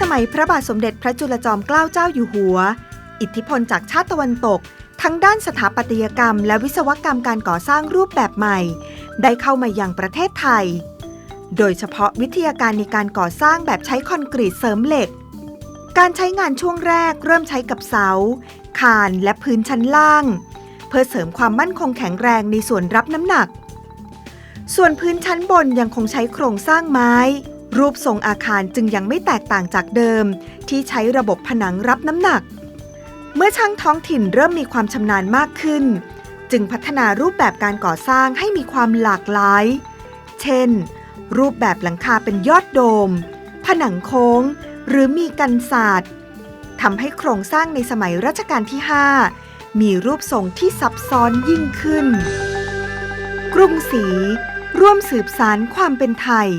สมัยพระบาทสมเด็จพระจุลจอมเกล้าเจ้าอยู่หัว อิทธิพลจากชาติตะวันตก ทั้งด้านสถาปัตยกรรม และวิศวกรรมการก่อสร้างรูปแบบใหม่ ได้เข้ามายังประเทศไทย โดยเฉพาะวิทยาการในการก่อสร้างแบบใช้คอนกรีตเสริมเหล็ก การใช้งานช่วงแรกเริ่มใช้กับเสา คานและพื้นชั้นล่าง เพื่อเสริมความมั่นคงแข็งแรงในส่วนรับน้ำหนัก ส่วนพื้นชั้นบนยังคงใช้โครงสร้างไม้ รูปทรงอาคารจึงยังไม่แตกต่างจากเดิม ที่ใช้ระบบผนังรับน้ำหนัก เมื่อช่างท้องถิ่นเริ่มมีความชำนาญมากขึ้น จึงพัฒนารูปแบบการก่อสร้างให้มีความหลากหลาย เช่น รูปแบบหลังคาเป็นยอดโดม ผนังโค้ง หรือมีกันศาสตร์ทำให้โครงสร้างในสมัยรัชกาลที่ 5 มีรูปทรงที่ซับซ้อนยิ่งขึ้น กรุงศรีร่วมสืบสารความเป็นไทย